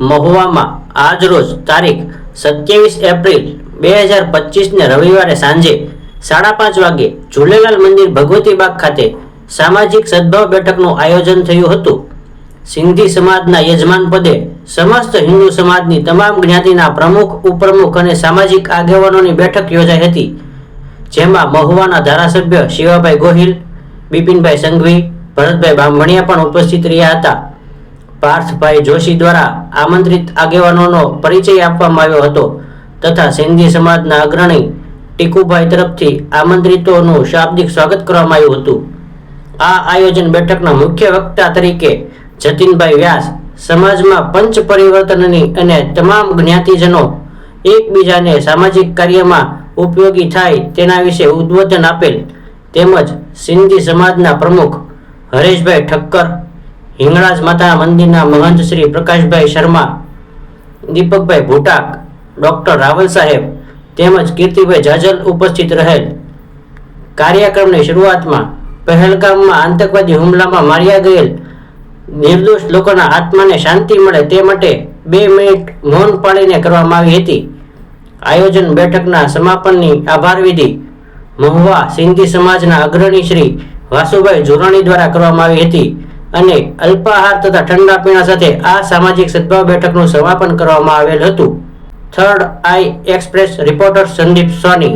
મહુવામાં આજરોજ તારીખ સત્યાવીસ એપ્રિલ બે હજાર પચીસને રવિવારે સાંજે સાડા પાંચ વાગે ઝૂલેલાલ મંદિર ભગવતી બાગ ખાતે સામાજિક સદભાવ બેઠકનું આયોજન થયું હતું. સિંધી સમાજના યજમાન પદે સમસ્ત હિન્દુ સમાજની તમામ જ્ઞાતિના પ્રમુખ, ઉપપ્રમુખ અને સામાજિક આગેવાનોની બેઠક યોજાઈ હતી, જેમાં મહુવાના ધારાસભ્ય શિવાભાઈ ગોહિલ, બિપિનભાઈ સંઘવી, ભરતભાઈ બામણિયા પણ ઉપસ્થિત રહ્યા હતા. પાર્થભાઈ જોશી દ્વારા આમંત્રિત આગેવાનોનો પરિચય આપવામાં આવ્યો હતો તથા સિંધી સમાજના અગ્રણી ટીકુભાઈ તરફથી આમંત્રિતોનું શાબ્દિક સ્વાગત કરવામાં આવ્યું હતું. આ આયોજન બેઠકના મુખ્ય વક્તા તરીકે જતીનભાઈ વ્યાસ, સમાજમાં પંચ પરિવર્તનની અને તમામ જ્ઞાતિજનો એકબીજાને સામાજિક કાર્યમાં ઉપયોગી થાય તેના વિશે ઉદ્બોધન આપેલ તેમજ સિંધી સમાજના પ્રમુખ હરેશભાઈ ઠક્કર હિંગળાજ માતા મંદિરના મહંત શ્રી પ્રકાશભાઈ શર્મા, દીપકભાઈ ભૂટાક, ડોક્ટર રાવલ સાહેબ તેમજ કીર્તિભાઈ જાજલ ઉપસ્થિત રહેલ. કાર્યક્રમની શરૂઆતમાં પહેલગામમાં આતંકવાદી હુમલામાં માર્યા ગયેલ નિર્દોષ લોકોના આત્માને શાંતિ મળે તે માટે બે મિનિટ મૌન પાળીને કરવામાં આવી હતી. આયોજન બેઠકના સમાપનની આભાર વિધિ મહુવા સિંધી સમાજના અગ્રણી શ્રી વાસુભાઈ જોરાણી દ્વારા કરવામાં આવી હતી. અને અલ્પાહાર તથા ઠંડા પીણા સાથે આ સામાજિક સદભાવ બેઠકનું સમાપન કરવામાં આવેલ હતું. Third eye express reporter Sandeep Soni.